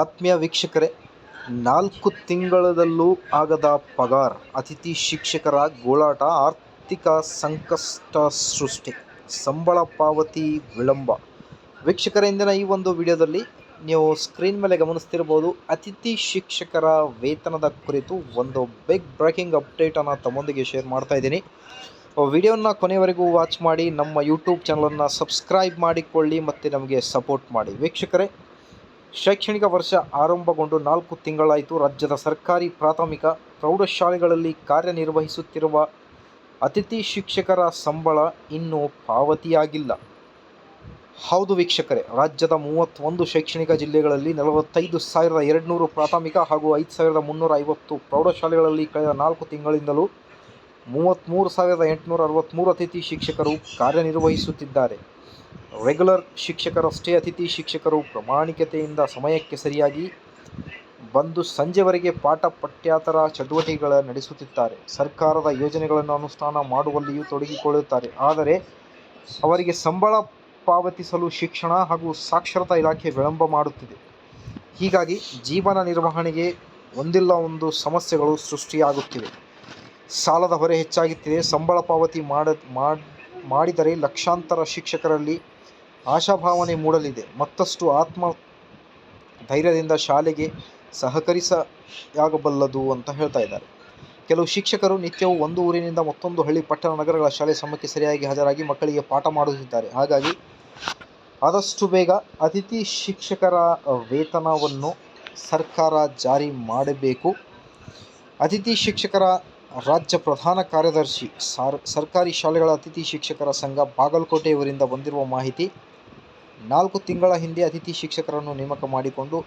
ಆತ್ಮೀಯ ವೀಕ್ಷಕರೇ, ನಾಲ್ಕು ತಿಂಗಳದಲ್ಲೂ ಆಗದ ಪಗಾರ್, ಅತಿಥಿ ಶಿಕ್ಷಕರ ಗೋಳಾಟ, ಆರ್ಥಿಕ ಸಂಕಷ್ಟ ಸೃಷ್ಟಿ, ಸಂಬಳ ಪಾವತಿ ವಿಳಂಬ. ವೀಕ್ಷಕರ, ಇಂದಿನ ಈ ಒಂದು ವಿಡಿಯೋದಲ್ಲಿ ನೀವು ಸ್ಕ್ರೀನ್ ಮೇಲೆ ಗಮನಿಸ್ತಿರ್ಬೋದು, ಅತಿಥಿ ಶಿಕ್ಷಕರ ವೇತನದ ಕುರಿತು ಒಂದು ಬಿಗ್ ಬ್ರೇಕಿಂಗ್ ಅಪ್ಡೇಟನ್ನು ತಮ್ಮೊಂದಿಗೆ ಶೇರ್ ಮಾಡ್ತಾ ಇದ್ದೀನಿ. ವಿಡಿಯೋನ ಕೊನೆಯವರೆಗೂ ವಾಚ್ ಮಾಡಿ, ನಮ್ಮ ಯೂಟ್ಯೂಬ್ ಚಾನಲನ್ನು ಸಬ್ಸ್ಕ್ರೈಬ್ ಮಾಡಿಕೊಳ್ಳಿ ಮತ್ತು ನಮಗೆ ಸಪೋರ್ಟ್ ಮಾಡಿ. ವೀಕ್ಷಕರೇ ಶೈಕ್ಷಣಿಕ ವರ್ಷ ಆರಂಭಗೊಂಡು ನಾಲ್ಕು ತಿಂಗಳಾಯಿತು. ರಾಜ್ಯದ ಸರ್ಕಾರಿ ಪ್ರಾಥಮಿಕ ಪ್ರೌಢಶಾಲೆಗಳಲ್ಲಿ ಕಾರ್ಯನಿರ್ವಹಿಸುತ್ತಿರುವ ಅತಿಥಿ ಶಿಕ್ಷಕರ ಸಂಬಳ ಇನ್ನೂ ಪಾವತಿಯಾಗಿಲ್ಲ. ಹೌದು ವೀಕ್ಷಕರೇ, ರಾಜ್ಯದ ಮೂವತ್ತೊಂದು ಶೈಕ್ಷಣಿಕ ಜಿಲ್ಲೆಗಳಲ್ಲಿ ನಲವತ್ತೈದು ಸಾವಿರದ ಎರಡುನೂರು ಪ್ರಾಥಮಿಕ ಹಾಗೂ ಐದು ಸಾವಿರದ ಮುನ್ನೂರ ಐವತ್ತು ಪ್ರೌಢಶಾಲೆಗಳಲ್ಲಿ ಕಳೆದ ನಾಲ್ಕು ತಿಂಗಳಿಂದಲೂ ಮೂವತ್ತ್ಮೂರು ಸಾವಿರದ ಎಂಟುನೂರ ಅರವತ್ತ್ಮೂರು ಅತಿಥಿ ಶಿಕ್ಷಕರು ಕಾರ್ಯನಿರ್ವಹಿಸುತ್ತಿದ್ದಾರೆ. ರೆಗ್ಯುಲರ್ ಶಿಕ್ಷಕರಷ್ಟೇ ಅತಿಥಿ ಶಿಕ್ಷಕರು ಪ್ರಾಮಾಣಿಕತೆಯಿಂದ ಸಮಯಕ್ಕೆ ಸರಿಯಾಗಿ ಬಂದು ಸಂಜೆವರೆಗೆ ಪಾಠ ಪಠ್ಯಾತರ ಚಟುವಟಿಕೆಗಳ ನಡೆಸುತ್ತಿದ್ದಾರೆ. ಸರ್ಕಾರದ ಯೋಜನೆಗಳನ್ನು ಅನುಷ್ಠಾನ ಮಾಡುವಲ್ಲಿಯೂ ತೊಡಗಿಕೊಳ್ಳುತ್ತಾರೆ. ಆದರೆ ಅವರಿಗೆ ಸಂಬಳ ಪಾವತಿಸಲು ಶಿಕ್ಷಣ ಹಾಗೂ ಸಾಕ್ಷರತಾ ಇಲಾಖೆ ವಿಳಂಬ ಮಾಡುತ್ತಿದೆ. ಹೀಗಾಗಿ ಜೀವನ ನಿರ್ವಹಣೆಗೆ ಒಂದಿಲ್ಲ ಒಂದು ಸಮಸ್ಯೆಗಳು ಸೃಷ್ಟಿಯಾಗುತ್ತಿವೆ. ಸಾಲದ ಹೊರೆ ಹೆಚ್ಚಾಗುತ್ತಿದೆ. ಸಂಬಳ ಪಾವತಿ ಮಾಡ ಮಾಡಿದರೆ ಲಕ್ಷಾಂತರ ಶಿಕ್ಷಕರಲ್ಲಿ ಆಶಾಭಾವನೆ ಮೂಡಲಿದೆ. ಮತ್ತಷ್ಟು ಆತ್ಮ ಧೈರ್ಯದಿಂದ ಶಾಲೆಗೆ ಸಹಕರಿಸಯಾಗಬಲ್ಲದು ಅಂತ ಹೇಳ್ತಾ ಇದ್ದಾರೆ. ಕೆಲವು ಶಿಕ್ಷಕರು ನಿತ್ಯವೂ ಒಂದು ಊರಿನಿಂದ ಮತ್ತೊಂದು ಹಳ್ಳಿ ಪಟ್ಟಣ ನಗರಗಳ ಶಾಲೆ ಸಮಯಕ್ಕೆ ಸರಿಯಾಗಿ ಹಾಜರಾಗಿ ಮಕ್ಕಳಿಗೆ ಪಾಠ ಮಾಡುತ್ತಿದ್ದಾರೆ. ಹಾಗಾಗಿ ಆದಷ್ಟು ಬೇಗ ಅತಿಥಿ ಶಿಕ್ಷಕರ ವೇತನವನ್ನು ಸರ್ಕಾರ ಜಾರಿ ಮಾಡಬೇಕು. ಅತಿಥಿ ಶಿಕ್ಷಕರ ರಾಜ್ಯ ಪ್ರಧಾನ ಕಾರ್ಯದರ್ಶಿ, ಸಾರ್, ಸರ್ಕಾರಿ ಶಾಲೆಗಳ ಅತಿಥಿ ಶಿಕ್ಷಕರ ಸಂಘ ಬಾಗಲಕೋಟೆಯವರಿಂದ ಬಂದಿರುವ ಮಾಹಿತಿ, ನಾಲ್ಕು ತಿಂಗಳ ಹಿಂದೆ ಅತಿಥಿ ಶಿಕ್ಷಕರನ್ನು ನೇಮಕ ಮಾಡಿಕೊಂಡು,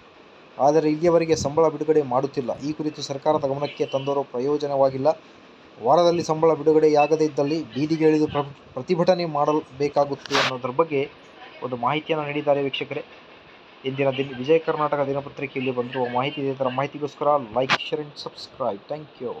ಆದರೆ ಇಲ್ಲಿಯವರೆಗೆ ಸಂಬಳ ಬಿಡುಗಡೆ ಮಾಡುತ್ತಿಲ್ಲ. ಈ ಕುರಿತು ಸರ್ಕಾರದ ಗಮನಕ್ಕೆ ತಂದರೂ ಪ್ರಯೋಜನವಾಗಿಲ್ಲ. ವಾರದಲ್ಲಿ ಸಂಬಳ ಬಿಡುಗಡೆಯಾಗದೇ ಇದ್ದಲ್ಲಿ ಬೀದಿಗೆ ಇಳಿದು ಪ್ರ, ಪ್ರತಿಭಟನೆ ಮಾಡಬೇಕಾಗುತ್ತೆ ಅನ್ನೋದ್ರ ಬಗ್ಗೆ ಒಂದು ಮಾಹಿತಿಯನ್ನು ನೀಡಿದ್ದಾರೆ ವೀಕ್ಷಕರೇ. ಇಂದಿನ ದಿನ, ವಿಜಯ ಕರ್ನಾಟಕ ದಿನಪತ್ರಿಕೆಯಲ್ಲಿ ಬಂದಿರುವ ಮಾಹಿತಿ ಇದೇ ಥರ ಮಾಹಿತಿಗೋಸ್ಕರ like share and subscribe thank you